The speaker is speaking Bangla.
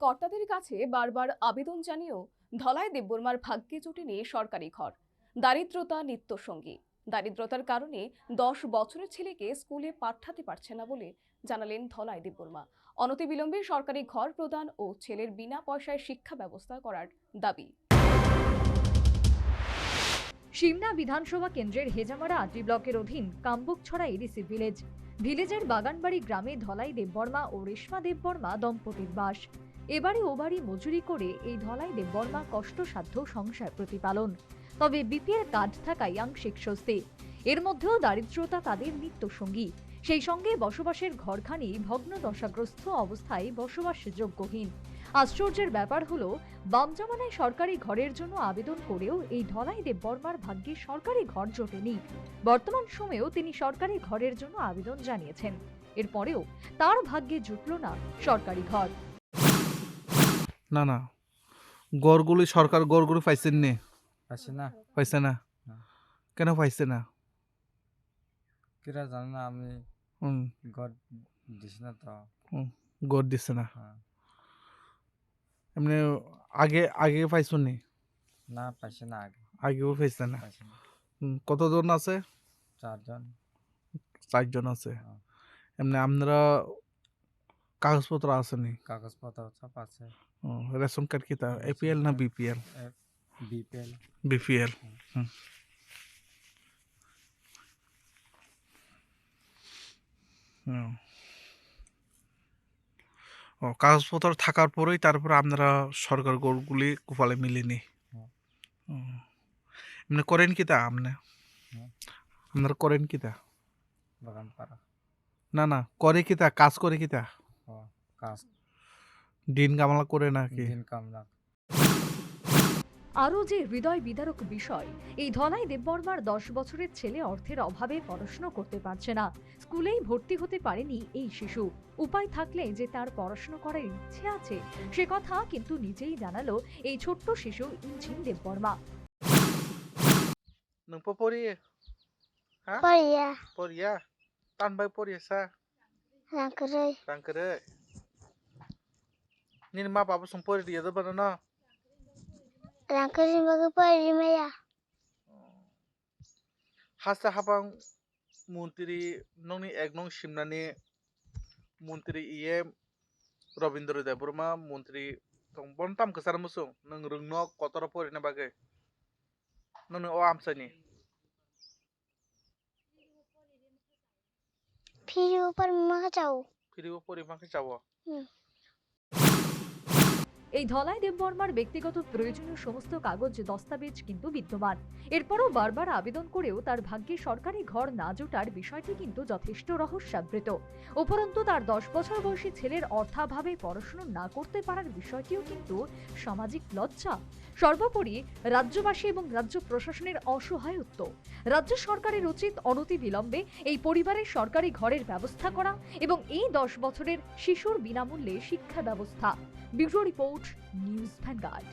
কর্তাদের কাছে বারবার আবেদন জানিয়েও ধলাই দেববর্মার ভাগ্যে জুটেনি সরকারি ঘর। দারিদ্রতা নিত্যসঙ্গী। দারিদ্রতার কারণে দশ বছরের ছেলেকে স্কুলে পাঠাতে পারছে না বলে জানালেন ধলাই দেববর্মা। অনতিবিলম্বে সরকারি ঘর প্রদান ও ছেলের বিনা পয়সায় শিক্ষা ব্যবস্থা করার দাবি। সিমনা বিধানসভা কেন্দ্রের হেজামারা আটি ব্লকের অধীন কাম্বুকছড়া এডিসি ভিলেজ ভিলেজের বাগানবাড়ি গ্রামে ধলাই দেববর্মা ও রেশমা দেববর্মা দম্পতির বাস। এবারে ওবারই মজুরি করে এই ধলাই দেববর্মা কষ্টসাধ্য সংসার প্রতিপালন। তবে বিপিএল কার্ড থাকায় আংশিক স্বস্তি। এর মধ্যেও দারিদ্রতা তাদের নিত্য সঙ্গী সেই সঙ্গে বসবাসের ঘরখানি ভগ্ন দশাগ্রস্ত অবস্থায় বসবাসযোগ্যহীন। আশ্চর্যের ব্যাপার হলো বাম জামানায় সরকারি ঘরের জন্য আবেদন করেও এই ধলাই দেববর্মার ভাগ্যে সরকারি ঘর জোটেনি। বর্তমান সময়েও তিনি সরকারি ঘরের জন্য আবেদন জানিয়েছেন। এরপরেও তার ভাগ্যে জুটল না সরকারি ঘর। না না। গড়গুলি সরকার গড়গুলি পাইছেন নে। পাইছে না। পাইছে না। কেন পাইছে না? কিরা জানে না আমি হুম ঘর দিছি না তো। গড় দিছে না। হ্যাঁ। এমনি আগে আগে পাইছো নি না পাইছে না আগে আগেও পাইছে না পাইছে না হুম, কতজন আছে চারজন চারজন আছে হ্যাঁ। এমনি আপনারা কাগজপত্র আছে নি কাগজপত্র সব আছে হুম, রেশন কার্ড কিতা এপিএল না বিপিএল বিপিএল বিপিএল ও কাগজপত্র থাকার পরেই তারপরে আপনারা সরকার গরুগুলি গোপালে মিলেনি নি এমনি করেন কি তা আপনি? হ্যাঁ। আপনারা করেন কি তা? না না করে কি তা কাজ করে কি তা? কাজ। দিন কামলা করে নাকি? দিন কামলা। আরও যে হৃদয় বিদারক বিষয় এই ধলাই দেববর্মার দশ বছরের ছেলে অর্থের অভাবে পড়াশুনো করতে পারছে না। স্কুলেই ভর্তি হতে পারেনি এই শিশু। উপায় থাকলে যে তার পড়াশোনা করার ইচ্ছে আছে সে কথা কিন্তু নিজেই জানালো এই ছোট্ট শিশু ইঞ্জিন দেববর্মা। নংপো পড়ি হ্যাঁ পড়িয়া পড়িয়েছা ma papa sung pori dia tu bana Rangkere bagi paya maya. Hasta habang মন্ত্রী নংনি এক নং সিমনানি মন্ত্রী ইয়ে রবীন্দ্র দেববর্মা মন্ত্রী tong tam kesar musung nang rungno kotor pori na bagay. Nang o amsani. Firu par maka chau. Firi o pori mangke chawo. এই ধলাই দেববর্মার ব্যক্তিগত প্রয়োজনীয় সমস্ত কাগজ, দস্তাবেজ কিন্তু বিদ্যমান। এরপরও বারবার আবেদন করেও তার ভাগ্যে সরকারি ঘর না জোটার বিষয়টি কিন্তু যথেষ্ট রহস্যাবৃত। উপরন্তু তার দশ বছর বয়সী ছেলের অর্থাভাবে পড়াশুনো না করতে পারার বিষয়টিও কিন্তু সামাজিক লজ্জা। সর্বোপরি রাজ্যবাসী এবং রাজ্য প্রশাসনের অসহায়ত্ব। রাজ্য সরকারের উচিত অনতি বিলম্বে এই পরিবারের সরকারি ঘরের ব্যবস্থা করা এবং এই দশ বছরের শিশুর বিনামূল্যে শিক্ষা ব্যবস্থা। Bureau report slash.